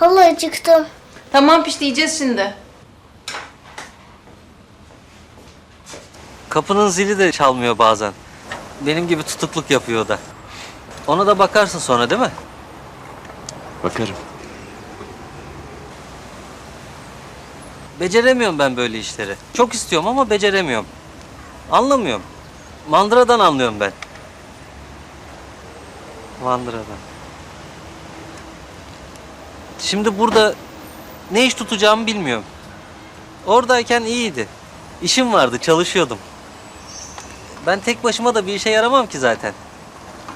acıktım. Tamam pişti yiyeceğiz şimdi. Kapının zili de çalmıyor bazen. Benim gibi tutukluk yapıyor o da. Ona da bakarsın sonra değil mi? Bakarım. Beceremiyorum ben böyle işleri. Çok istiyorum ama beceremiyorum. Anlamıyorum. Mandıradan anlıyorum ben. Mandıradan. Şimdi burada ne iş tutacağımı bilmiyorum. Oradayken iyiydi. İşim vardı, çalışıyordum. Ben tek başıma da bir işe yaramam ki zaten.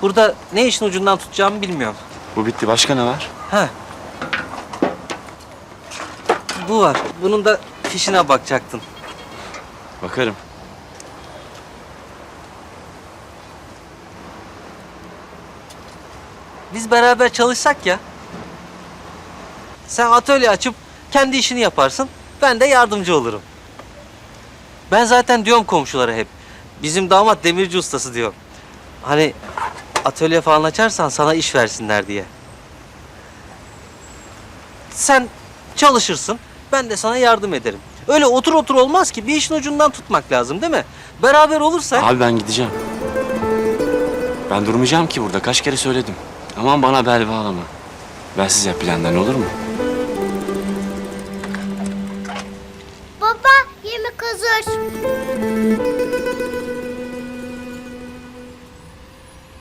Burada ne işin ucundan tutacağımı bilmiyorum. Bu bitti. Başka ne var? Ha. Bu var. Bunun da fişine bakacaktın. Bakarım. Biz beraber çalışsak ya. Sen atölye açıp kendi işini yaparsın. Ben de yardımcı olurum. Ben zaten diyorum komşulara hep. Bizim damat demirci ustası diyor. Hani atölye falan açarsan sana iş versinler diye. Sen çalışırsın. Ben de sana yardım ederim. Öyle otur otur olmaz ki. Bir işin ucundan tutmak lazım değil mi? Beraber olursak... Abi ben gideceğim. Ben durmayacağım ki burada. Kaç kere söyledim. Aman bana bel bağlama. Ben size plandan olur mu? Baba yemek hazır.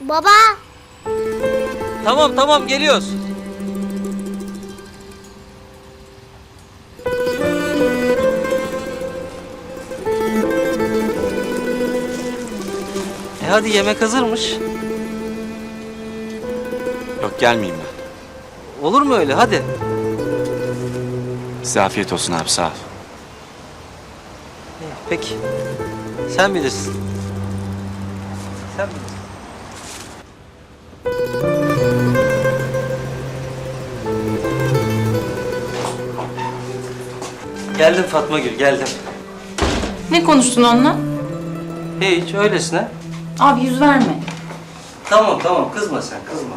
Baba Tamam tamam geliyoruz. E hadi yemek hazırmış. Yok gelmeyeyim ben. Olur mu öyle? Hadi. Size afiyet olsun abi sağ ol. Peki. Sen bilirsin. Sen bilirsin. Geldim Fatma Gül, geldim. Ne konuştun onunla? Hiç, öylesine. Abi yüz verme. Tamam, tamam. Kızma sen, kızma.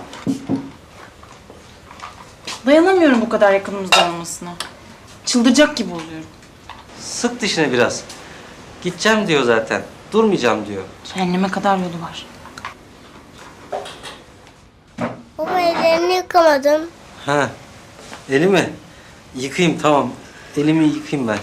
Dayanamıyorum bu kadar yakınımızda olmasına. Çıldıracak gibi oluyorum. Sık dişine biraz. Gideceğim diyor zaten. Durmayacağım diyor. Cehenneme kadar yolu var. baba ellerini yıkamadım. Ha, elimi yıkayayım tamam. Elimi yıkayayım ben.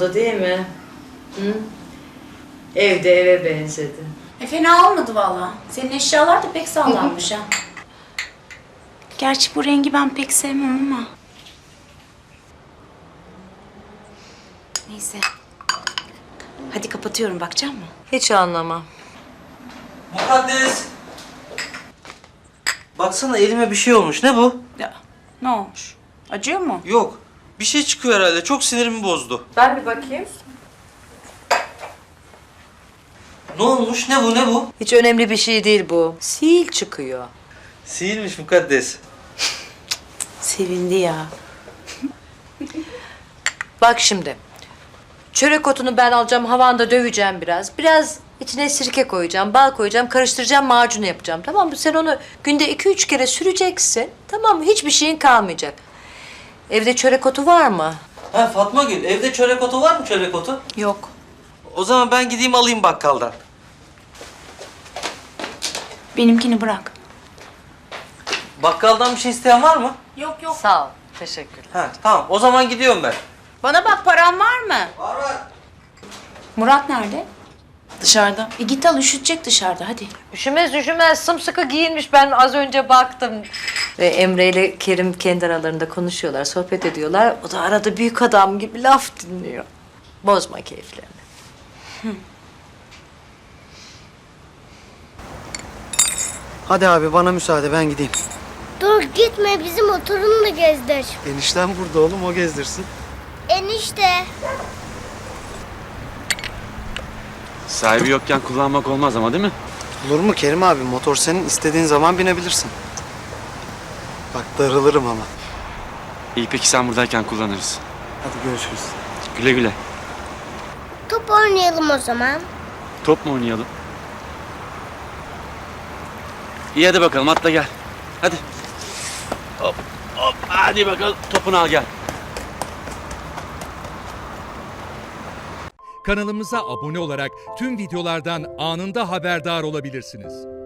Oldu değil mi? Hı? Evde eve benzedi. E fena olmadı valla. Senin eşyalar da pek sağlammış ha. Gerçi bu rengi ben pek sevmem ama. Neyse. Hadi kapatıyorum bakacak mı? Hiç anlamam. Mukaddes! Baksana elime bir şey olmuş. Ne bu? Ya ne olmuş? Acıyor mu? Yok. Bir şey çıkıyor herhalde. Çok sinirimi bozdu. Ben bir bakayım. Ne olmuş? Ne bu? Ne bu? Hiç önemli bir şey değil bu. Sil çıkıyor. Sihirmiş mukaddes. Sevindi ya. Bak şimdi. Çörek otunu ben alacağım, havanda döveceğim biraz. Biraz içine sirke koyacağım, bal koyacağım, karıştıracağım, macunu yapacağım. Tamam mı? Sen onu günde iki üç kere süreceksin. Tamam mı? Hiçbir şeyin kalmayacak. Evde çörek otu var mı? Ha Fatma Gül, evde çörek otu var mı çörek otu? Yok. O zaman ben gideyim alayım bakkaldan. Benimkini bırak. Bakkaldan bir şey isteyen var mı? Yok yok. Sağ ol. Teşekkür. Ha tamam. O zaman gidiyorum ben. Bana bak paran var mı? Var var. Murat nerede? Dışarıda. E git al üşütecek dışarıda hadi. Üşümez üşümez sımsıkı giyinmiş ben az önce baktım. Ve Emre ile Kerim kendi aralarında konuşuyorlar, sohbet ediyorlar. O da arada büyük adam gibi laf dinliyor. Bozma keyiflerini. Hadi abi bana müsaade ben gideyim. Dur gitme bizim motorunu da gezdir. Enişten burada oğlum o gezdirsin. Enişte. Sahibi yokken kullanmak olmaz ama değil mi? Olur mu Kerim abi motor senin istediğin zaman binebilirsin. Darılırım ama. İyi peki sen buradayken kullanırız. Hadi görüşürüz. Güle güle. Top oynayalım o zaman. Top mu oynayalım? İyi hadi bakalım atla gel. Hadi. Hop hop hadi bakalım topunu al gel. Kanalımıza abone olarak tüm videolardan anında haberdar olabilirsiniz.